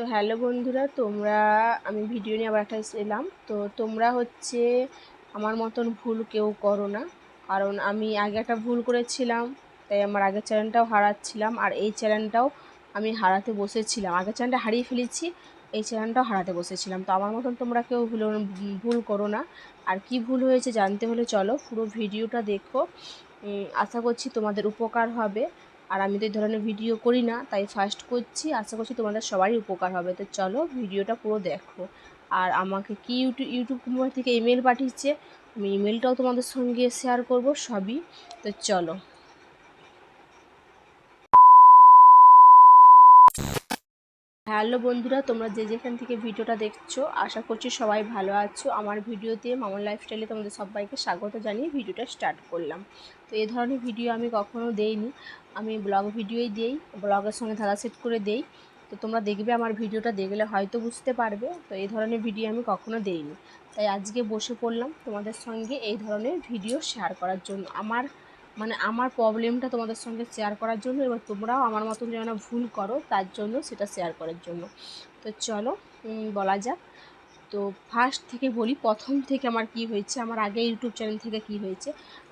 তো হ্যালো বন্ধুরা, তোমরা, আমি ভিডিও নিয়ে আবার একটা এলাম। তো তোমরা হচ্ছে আমার মতন ভুল কেউ করো না। কারণ আমি আগে একটা ভুল করেছিলাম, তাই আমার আগের চ্যানেলটাও হারাচ্ছিলাম, আর এই চ্যানেলটাও আমি হারাতে বসেছিলাম। আগের চ্যানেলটা হারিয়ে ফেলেছি, এই চ্যানেলটাও হারাতে বসেছিলাম। তো আমার মতন তোমরা কেউ ভুল ভুল করো না। আর কি ভুল হয়েছে জানতে হলে চলো, পুরো ভিডিওটা দেখো। আশা করছি তোমাদের উপকার হবে। আর আমি তো এই ধরনের ভিডিও করি না, তাই ফার্স্ট করছি। আশা করছি তোমাদের সবারই উপকার হবে। তো চলো ভিডিওটা পুরো দেখো। আর আমাকে কি ইউটিউব ইউটিউব কোম্পানি থেকে ইমেল পাঠিয়েছে, আমি ইমেলটাও তোমাদের সঙ্গে শেয়ার করব সবই। তো চলো। হ্যালো বন্ধুরা, তোমরা যে যেখান থেকে ভিডিওটা দেখছ, আশা করছি সবাই ভালো আছো। আমার ভিডিওতে মামন লাইফস্টাইলে তোমাদের সবাইকে স্বাগত জানিয়ে ভিডিওটা স্টার্ট করলাম। তো এই ধরনের ভিডিও আমি কখনো দেইনি। আমি ব্লগ ভিডিওই দিই, ব্লগের সঙ্গে ধারা সেট করে দেই। তো তোমরা দেখবে আমার ভিডিওটা দেখলে হয়তো বুঝতে পারবে। তো এই ধরনের ভিডিও আমি কখনো দেইনি। তাই আজকে বসে পড়লাম তোমাদের সঙ্গে এই ধরনের ভিডিও শেয়ার করার জন্য। আমার মানে আমার প্রবলেমটা তোমাদের সঙ্গে শেয়ার করার জন্য এবার তোমরাও আমার মতন যেন ভুল করো, তার জন্য সেটা শেয়ার করার জন্য। তো চলো বলা যাক। তো ফার্স্ট থেকে বলি, প্রথম থেকে আমার কি হয়েছে, আমার আগে ইউটিউব চ্যানেল থেকে কি হয়েছে,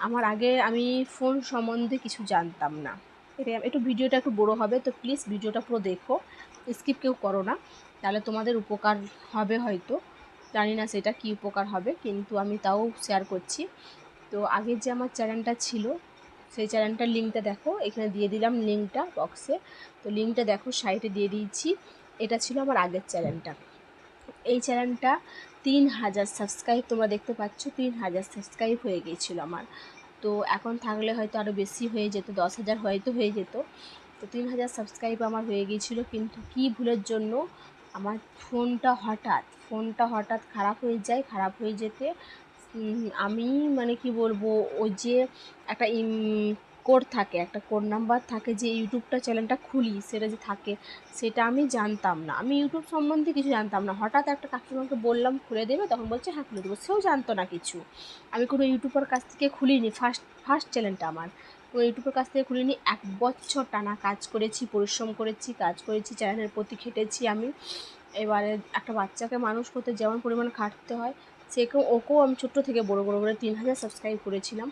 আমার আগে আমি ফোন সম্বন্ধে কিছু জানতাম না। এটা একটু ভিডিওটা একটু বড়ো হবে, তো প্লিজ ভিডিওটা পুরো দেখো স্কিপ কেউ করো না, তাহলে তোমাদের উপকার হবে হয়তো, জানি না সেটা কি উপকার হবে, কিন্তু আমি তাও শেয়ার করছি। তো আগের যে আমার চ্যানেলটা ছিল, সেই চ্যানেলটার লিঙ্কটা দেখো, এখানে দিয়ে দিলাম লিঙ্কটা বক্সে তো লিঙ্কটা দেখো সাইটে দিয়ে দিয়েছি, এটা ছিল আমার আগের চ্যানেলটা এই চ্যানেলটা তিন হাজার সাবস্ক্রাইব তোমরা দেখতে পাচ্ছ তিন হাজার সাবস্ক্রাইব হয়ে গিয়েছিল আমার। তো এখন থাকলে হয়তো আরও বেশি হয়ে যেত, দশ হাজার হয়তো হয়ে যেত। তো তিন হাজার সাবস্ক্রাইব আমার হয়ে গিয়েছিল, কিন্তু কি ভুলের জন্য আমার ফোনটা হঠাৎ ফোনটা হঠাৎ খারাপ হয়ে যায়, খারাপ হয়ে যেতে আমি মানে কি বলব, ওই যে একটা কোড থাকে, একটা কোড নাম্বার থাকে যে ইউটিউবটা চ্যানেলটা খুলি, সেটা যে থাকে, সেটা আমি জানতাম না। আমি ইউটিউব সম্বন্ধে কিছু জানতাম না। হঠাৎ একটা কাস্টমারকে বললাম, খুলে দেবে, তখন বলছে হ্যাঁ খুলে দেবো। সেও জানতো না কিছু। আমি কোনো ইউটিউবের কাছ থেকে খুলিনি ফার্স্ট ফার্স্ট চ্যানেলটা আমার। কোনো ইউটিউবের কাছ থেকে খুলিনি, এক বছর টানা কাজ করেছি, পরিশ্রম করেছি, কাজ করেছি, চ্যানেলের প্রতি খেটেছি আমি। এবারে একটা বাচ্চাকে মানুষ করতে যেমন পরিমাণ খাটতে হয়, সেকেও, ওকেও আমি ছোট্ট থেকে বড় বড় করে তিন হাজার সাবস্ক্রাইব করেছিলাম।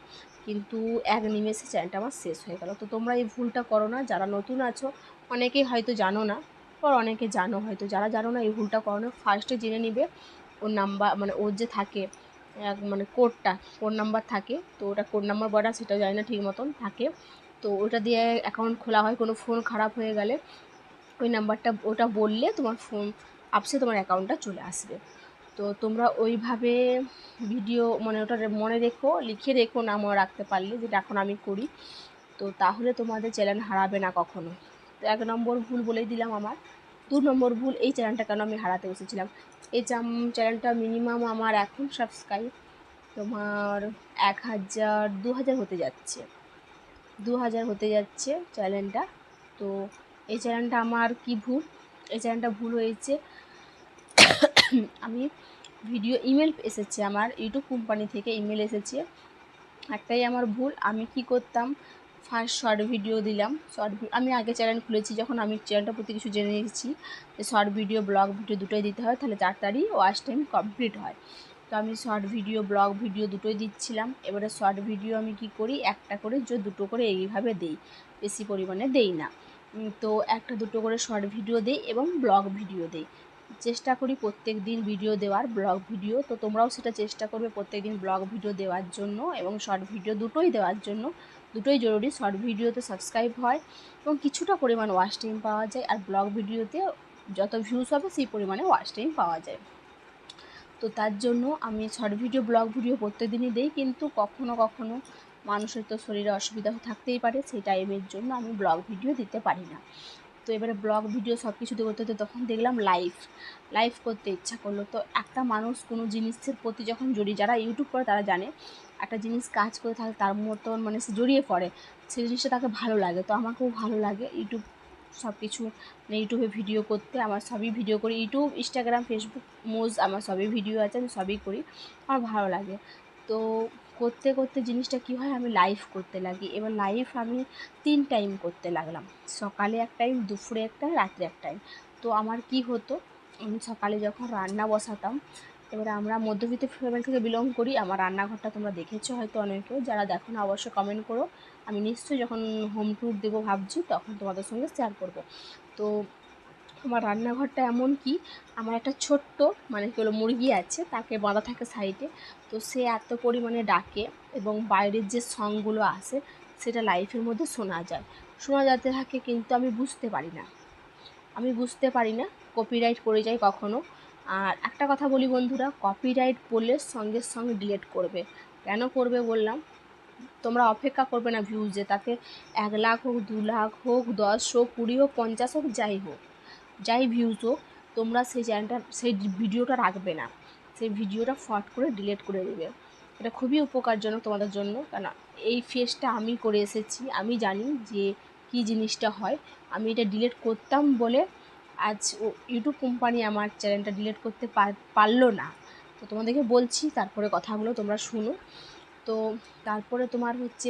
কিন্তু এক নিমেষে চ্যানেলটা আমার শেষ হয়ে গেল। তো তোমরা এই ভুলটা করো না। যারা নতুন আছো, অনেকেই হয়তো জানো না বা অনেকে জানো হয়তো। যারা জানো না, এই ভুলটা করো না। ফার্স্টে জেনে নিবে ওর নাম্বার মানে ওর যে থাকে মানে কোডটা কোড নাম্বার থাকে, তো ওটা কোড নাম্বার বলা সেটা জানি না ঠিক মতন, থাকে। তো ওটা দিয়ে অ্যাকাউন্ট খোলা হয়, কোনো ফোন খারাপ হয়ে গেলে, ওই নাম্বারটা ওটা বললে তোমার ফোন আপসে তোমার অ্যাকাউন্টটা চলে আসবে। তো তোমরা ওইভাবে ভিডিও মানে ওটা মনে রেখো, লিখে রেখো না, মনে রাখতে পারলে, যেটা এখন আমি করি। তো তাহলে তোমাদের চ্যানেল হারাবে না কখনো। তো এক নম্বর ভুল বলেই দিলাম আমার। দু নম্বর ভুল, এই চ্যানেলটা কেন আমি হারাতে বসেছিলাম এই চ্যানেলটা মিনিমাম আমার এখন সাবস্ক্রাইব তোমার এক হাজার, দু হাজার হতে যাচ্ছে। দু হাজার হতে যাচ্ছে চ্যানেলটা তো এই চ্যানেলটা আমার কি ভুল? এই চ্যানেলটা ভুল হয়েছে। আমি ভিডিও ইমেল এসেছে, আমার ইউটিউব কোম্পানি থেকে ইমেল এসেছে। একটাই আমার ভুল, আমি কি করতাম? ফার্স্ট শর্ট ভিডিও দিলাম শর্ট আমি আগে চ্যানেল খুলেছি, যখন আমি চ্যানেলটা প্রতি কিছু জেনে নিয়েছি, যে শর্ট ভিডিও ব্লগ ভিডিও দুটোই দিতে হয়, তাহলে তাড়াতাড়ি ওয়াচ টাইম কমপ্লিট হয়। তো আমি শর্ট ভিডিও ব্লগ ভিডিও দুটোই দিচ্ছিলাম, এবারে শর্ট ভিডিও আমি কি করি? একটা করে যে দুটো করে এইভাবে দেই, বেশি পরিমাণে দেই না। তো একটা দুটো করে শর্ট ভিডিও দেই এবং ব্লগ ভিডিও দেই। চেষ্টা করি প্রত্যেক দিন ভিডিও দেওয়ার ব্লগ ভিডিও তো তোমরাও সেটা চেষ্টা করবে প্রত্যেক দিন ব্লগ ভিডিও দেওয়ার জন্য এবং শর্ট ভিডিও দুটোই দেওয়ার জন্য। দুটোই জরুরি শর্ট ভিডিওতে সাবস্ক্রাইব হয় এবং কিছুটা পরিমাণ ওয়াচ টাইম পাওয়া যায় আর ব্লগ ভিডিওতে যত ভিউজ হবে সেই পরিমাণে ওয়াচ টাইম পাওয়া যায়। তো তার জন্য আমি শর্ট ভিডিও ব্লগ ভিডিও প্রত্যেক দিনই দিই কিন্তু কখনো কখনো মানুষের তো শরীরে অসুবিধা থাকতেই পারে, সেই টাইমের জন্য আমি ব্লগ ভিডিও দিতে পারি না। তো এবারে ব্লগ ভিডিও সব কিছু করতে হতে তখন দেখলাম লাইভ লাইভ করতে ইচ্ছা করল। তো একটা মানুষ কোনো জিনিসের প্রতি যখন জড়িয়ে যারা ইউটিউব করে তারা জানে, একটা জিনিস কাজ করে থাকে তার মতন মানে সে জড়িয়ে পড়ে সেই জিনিসটা তাকে ভালো লাগে। তো আমাকেও ভালো লাগে ইউটিউব সব কিছু মানে ইউটিউবে ভিডিও করতে, আমার সবই ভিডিও করি। ইউটিউব ইনস্টাগ্রাম ফেসবুক মোজ আমার সবই ভিডিও আছে, আমি সবই করি, আমার ভালো লাগে। তো করতে করতে জিনিসটা কী হয়? আমি লাইভ করতে লাগি। এবার লাইভ আমি তিন টাইম করতে লাগলাম। সকালে এক টাইম দুপুরে এক টাইম রাত্রে এক টাইম তো আমার কি হতো? আমি সকালে যখন রান্না বসাতাম, এবারে আমরা মধ্যবিত্ত ফ্যামিলি থেকে বিলং করি। আমার রান্নাঘরটা তোমরা দেখেছ হয়তো অনেকেও। যারা দেখো না, অবশ্যই কমেন্ট করো। আমি নিশ্চয়ই যখন হোম ট্যুর দেবো ভাবছি, তখন তোমাদের সঙ্গে শেয়ার করব। তো আমার রান্নাঘরটা এমন কি, আমার একটা ছোট্ট মানে কি হলো মুরগি আছে, তাকে বাঁধা থাকে সাইডে। তো সে এত পরিমাণে ডাকে এবং বাইরের যে সংগুলো আসে সেটা লাইফের মধ্যে শোনা যায়। শোনা যেতে থাকে কিন্তু আমি বুঝতে পারি না। আমি বুঝতে পারি না কপিরাইট করে যাই কখনো। আর একটা কথা বলি বন্ধুরা কপিরাইট পড়লে সঙ্গে সঙ্গে ডিলেট করবে। কেন করবে বললাম? তোমরা অপেক্ষা করবে না ভিউজে তাতে এক লাখ হোক, দু লাখ হোক, দশ হোক, কুড়ি হোক, পঞ্চাশ হোক, যাই হোক। যাই ভিউজ হোক, তোমরা সেই চ্যানেলটা সেই ভিডিওটা রাখবে না। সেই ভিডিওটা ফট করে ডিলিট করে দেবে। এটা খুবই উপকারজনক তোমাদের জন্য। কেন, এই ফেসটা আমি করে এসেছি। আমি জানি যে কি জিনিসটা হয়। আমি এটা ডিলিট করতাম বলে আজ ও ইউটিউব কোম্পানি আমার চ্যানেলটা ডিলিট করতে পারল না। তো তোমাদেরকে বলছি, তারপরে কথাগুলো তোমরা শুনো। তো তারপরে তোমার হচ্ছে,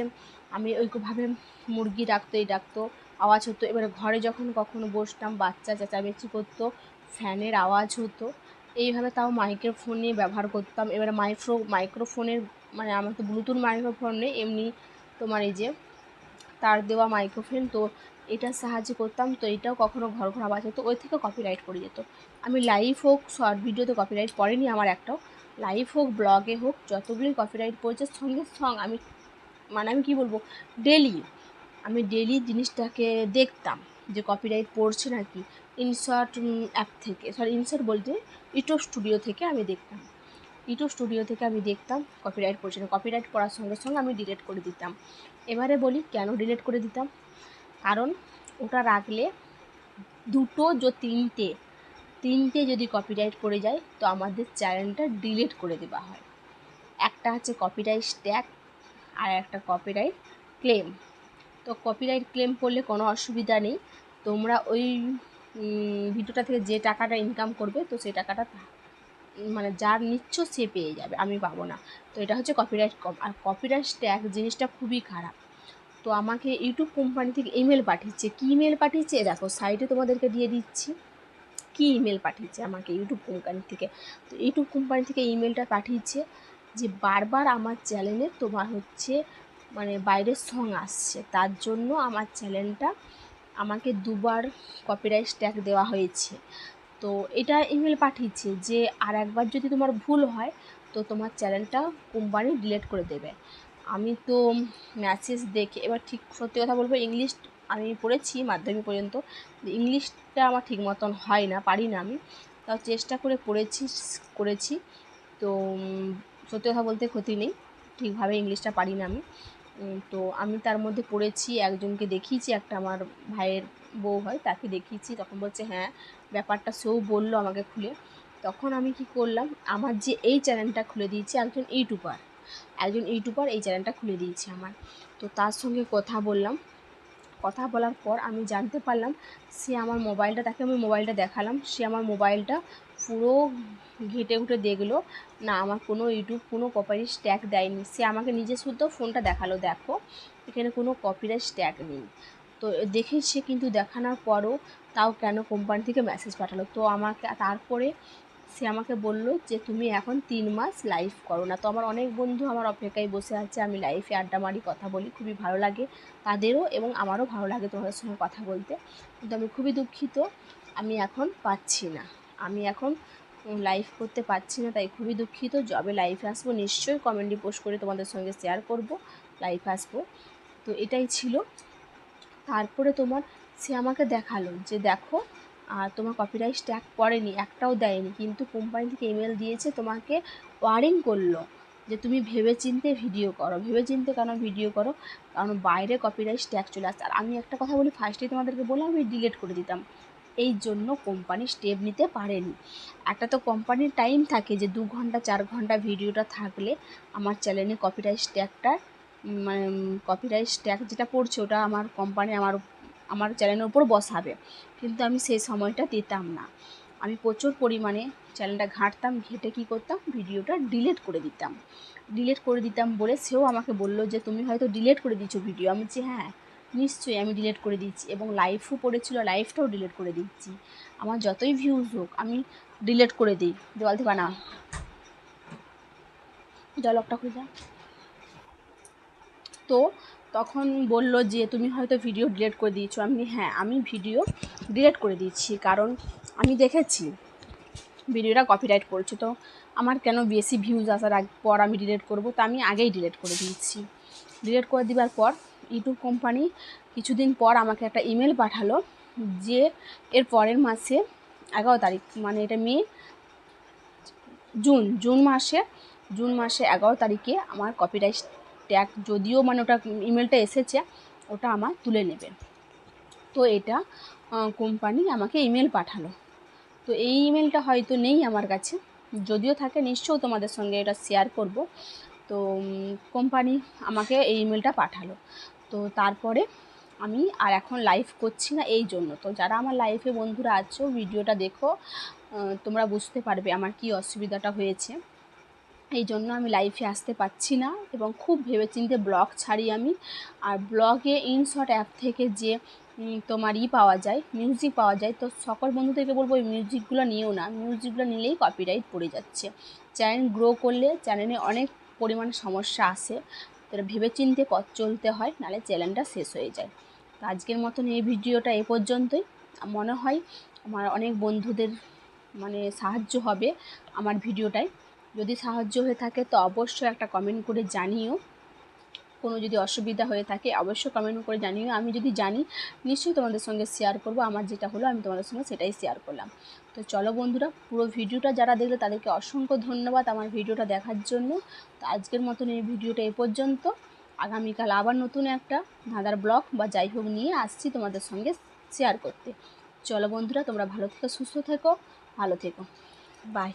আমি ওইভাবে মুরগি ডাকতো, এই ডাকতো। আওয়াজ হতো। এবারে ঘরে যখন কখনো বসতাম, বাচ্চা চেঁচামেচি করতো, ফ্যানের আওয়াজ হতো। এইভাবে তাও মাইক্রোফোন নিয়ে ব্যবহার করতাম। এবারে মাইক্রো মাইক্রোফোনের মানে আমার তো ব্লুটুথ মাইক্রোফোন নেই, এমনি তোমার এই যে তার দেওয়া মাইক্রোফোন, তো এটার সাহায্য করতাম। তো এটাও কখনো ঘর ঘর আওয়াজ হতো। ওই থেকে কপিরাইট করে যেত। আমি লাইভ হোক শর্ট ভিডিওতে কপিরাইট পড়েনি আমার একটাও। লাইভ হোক ব্লগে হোক, যতগুলি কপিরাইট পড়েছে, সঙ্গে সঙ্গে আমি মানে আমি কী বলব ডেলি আমি ডেলি জিনিসটাকে দেখতাম যে কপিরাইট পড়ছে নাকি। ইনসার্ট অ্যাপ থেকে সরি ইনসার্ট বলতে ইউটিউব স্টুডিও থেকে আমি দেখতাম। ইউটিউব স্টুডিও থেকে আমি দেখতাম কপিরাইট পড়ছে না। কপিরাইট পড়ার সঙ্গে সঙ্গে আমি ডিলিট করে দিতাম। এবারে বলি কেন ডিলিট করে দিতাম? কারণ ওটা রাখলে দুটো যে তিনটে তিনটে যদি কপিরাইট পড়ে যায়, তো আমাদের চ্যানেলটা ডিলিট করে দেওয়া হয়। একটা হচ্ছে কপিরাইট ট্যাগ আর একটা কপিরাইট ক্লেম তো কপিরাইট ক্লেম করলে কোনো অসুবিধা নেই। তোমরা ওই ভিডিওটা থেকে যে টাকাটা ইনকাম করবে, তো সেই টাকাটা মানে যার নিচ্ছ সে পেয়ে যাবে, আমি পাবো না। তো এটা হচ্ছে কপিরাইট কম আর কপিরাইট ট্যাগ জিনিসটা খুবই খারাপ। তো আমাকে ইউটিউব কোম্পানি থেকে ইমেল পাঠিয়েছে। কী ইমেল পাঠিয়েছে? দেখো সাইটে তোমাদেরকে দিয়ে দিচ্ছি। কী ইমেল পাঠিয়েছে আমাকে ইউটিউব কোম্পানি থেকে? তো ইউটিউব কোম্পানি থেকে ইমেলটা পাঠিয়েছে যে, বারবার আমার চ্যানেলে তোমার হচ্ছে মানে বাইরের সং আসছে। তার জন্য আমার চ্যানেলটা আমাকে দুবার কপিরাইট ট্যাগ দেওয়া হয়েছে। তো এটা ইমেল পাঠিয়েছে যে, আর একবার যদি তোমার ভুল হয়, তো তোমার চ্যানেলটা কোম্পানি ডিলিট করে দেবে। আমি তো মেসেজ দেখে, এবার ঠিক সত্যি কথা বলব ইংলিশ আমি পড়েছি মাধ্যমিক পর্যন্ত ইংলিশটা আমার ঠিক মতন হয় না, পারি না আমি। তাও চেষ্টা করে পড়েছি, করেছি। তো সত্যি কথা বলতে ক্ষতি নেই, ঠিকভাবে ইংলিশটা পারি না আমি। তো আমি তার মধ্যে পড়েছি, একজনকে দেখিয়েছি, একটা আমার ভাইয়ের বউ হয়, তাকে দেখিয়েছি, তখন বলছে হ্যাঁ ব্যাপারটা সেও বলল আমাকে খুলে। তখন আমি কি করলাম, আমার যে এই চ্যানেলটা খুলে দিয়েছি, একজন ইউটিউবার একজন ইউটিউবার এই চ্যানেলটা খুলে দিয়েছে আমার। তো তার সঙ্গে কথা বললাম, কথা বলার পর আমি জানতে পারলাম, সে আমার মোবাইলটা, তাকে আমি মোবাইলটা দেখালাম, সে আমার মোবাইলটা পুরো ঘেটে ঘুটে দেখল, না, আমার কোনো ইউটিউব, কোনো কপিরাইট স্ট্যাক দেয়নি। সে আমাকে নিজে শুদ্ধ ফোনটা দেখাল, দেখো। এখানে কোনো কপিরাইট স্ট্যাক নেই। তো দেখে সে কিন্তু দেখানোর পরও তাও কেন কোম্পানি থেকে মেসেজ পাঠালো? তো আমাকে, তারপরে সে আমাকে বলল যে, তুমি এখন তিন মাস লাইভ করো না। তো আমার অনেক বন্ধু আমার অপেক্ষায় বসে আছে, আমি লাইফে আড্ডা মারি, কথা বলি, খুবই ভালো লাগে তাদেরও এবং আমারও ভালো লাগে তোমাদের সঙ্গে কথা বলতে। কিন্তু আমি খুবই দুঃখিত, আমি এখন পাচ্ছি না। আমি এখন লাইভ করতে পারছি না, তাই খুবই দুঃখিত। যবে লাইভে আসব, নিশ্চয়ই কমেন্টে পোস্ট করে তোমাদের সঙ্গে শেয়ার করব লাইভ আসব। তো এটাই ছিল। তারপরে তোমার সে আমাকে দেখাল যে দেখো আর তোমার কপিরাইট ট্যাগ পড়েনি, একটাও দেয়নি, কিন্তু কোম্পানি থেকে ইমেল দিয়েছে, তোমাকে ওয়ারিং করল যে তুমি ভেবে চিনতে ভিডিও করো। ভেবে চিনতে কেন ভিডিও করো? কারণ বাইরে কপিরাইট ট্যাগ চলে আসছে। আর আমি একটা কথা বলি ফার্স্টেই তোমাদেরকে বললাম, আমি ডিলিট করে দিতাম। এই জন্য কোম্পানি স্টেপ নিতে পারেনি। একটা তো কোম্পানির টাইম থাকে যে দু ঘণ্টা, চার ঘণ্টা ভিডিওটা থাকলে আমার চ্যানেলে কপিরাইট ট্যাগটা মানে কপিরাইট ট্যাগ যেটা পড়ছে ওটা আমার কোম্পানি আমার আমার চ্যানেলের উপর বসাবে। কিন্তু আমি সেই সময়টা দিতাম না। আমি প্রচুর পরিমাণে চ্যানেলটা ঘাঁটতাম, ঘেটে কী করতাম? ভিডিওটা ডিলিট করে দিতাম। ডিলিট করে দিতাম বলে সেও আমাকে বলল যে, তুমি হয়তো ডিলিট করে দিচ্ছ ভিডিও আমি বলছি হ্যাঁ। নিশ্চয়ই আমি ডিলেট করে দিচ্ছি এবং লাইভও পড়েছিল লাইভটাও ডিলেট করে দিচ্ছি। আমার যতই ভিউজ হোক, আমি ডিলিট করে দিই। দেওয়াল থেকে না জলকটা খুঁজে তো তখন বলল যে, তুমি হয়তো ভিডিও ডিলিট করে দিয়েছ। আমি হ্যাঁ আমি ভিডিও ডিলেট করে দিচ্ছি, কারণ আমি দেখেছি। ভিডিওটা কপিরাইট করছে, তো আমার কেন বেশি ভিউজ আসার পর আমি ডিলেট করব? তো আমি আগেই ডিলেট করে দিয়েছি। ডিলেট করে দেওয়ার পর ইউটিউব কোম্পানি কিছুদিন পর আমাকে একটা ইমেল পাঠালো যে এর পরের মাসে এগারো তারিখ মানে এটা মে, জুন জুন মাসে জুন মাসে এগারো তারিখে আমার কপিরাইট ট্যাগ যদিও মানে ওটা ইমেলটা এসেছে, ওটা আমার তুলে নেবে। তো এটা কোম্পানি আমাকে ইমেল পাঠালো। তো এই ইমেলটা হয়তো নেই আমার কাছে, যদিও থাকে নিশ্চয়ই তোমাদের সঙ্গে এটা শেয়ার করব। তো কোম্পানি আমাকে এই ইমেলটা পাঠালো। তো তারপরে আমি আর এখন লাইভ করছি না এই জন্য। তো যারা আমার লাইফে বন্ধুরা আছো ভিডিওটা দেখো তোমরা বুঝতে পারবে আমার কি অসুবিধাটা হয়েছে। এই জন্য আমি লাইফে আসতে পারছি না এবং খুব ভেবেচিন্তে ব্লগ ছাড়ি আমি। আর ব্লগে ইনশট অ্যাপ থেকে যে তোমার ই পাওয়া যায় মিউজিক পাওয়া যায়, তো সকল বন্ধুদেরকে বলব ওই মিউজিকগুলো নিও না। মিউজিকগুলো নিলেই কপিরাইট পড়ে যাচ্ছে। চ্যানেল গ্রো করলে চ্যানেলে অনেক পরিমাণ সমস্যা আসে। তো ভেবে চিনতে পথ চলতে হয় নাহলে চ্যানেলটা শেষ হয়ে যায়। তো আজকের মতন এই ভিডিওটা এ পর্যন্তই। মনে হয় আমার অনেক বন্ধুদের মানে সাহায্য হবে আমার ভিডিওটায়। যদি সাহায্য হয়ে থাকে তো অবশ্যই একটা কমেন্ট করে জানিও। কোনো যদি অসুবিধা হয়ে থাকে, অবশ্যই কমেন্ট করে জানিও। আমি যদি জানি, নিশ্চয়ই তোমাদের সঙ্গে শেয়ার করব। আমার যেটা হলো, আমি তোমাদের সঙ্গে সেটাই শেয়ার করলাম। তো চলো বন্ধুরা, পুরো ভিডিওটা যারা দেখলে তাদেরকে অসংখ্য ধন্যবাদ আমার ভিডিওটা দেখার জন্য। তো আজকের মতন এই ভিডিওটা এ পর্যন্ত। আগামীকাল আবার নতুন একটা ধাঁধার ব্লগ বা যাই হোক নিয়ে আসছি তোমাদের সঙ্গে শেয়ার করতে। চলো বন্ধুরা, তোমরা ভালো থেকো, সুস্থ থেকো, ভালো থেকো। বাই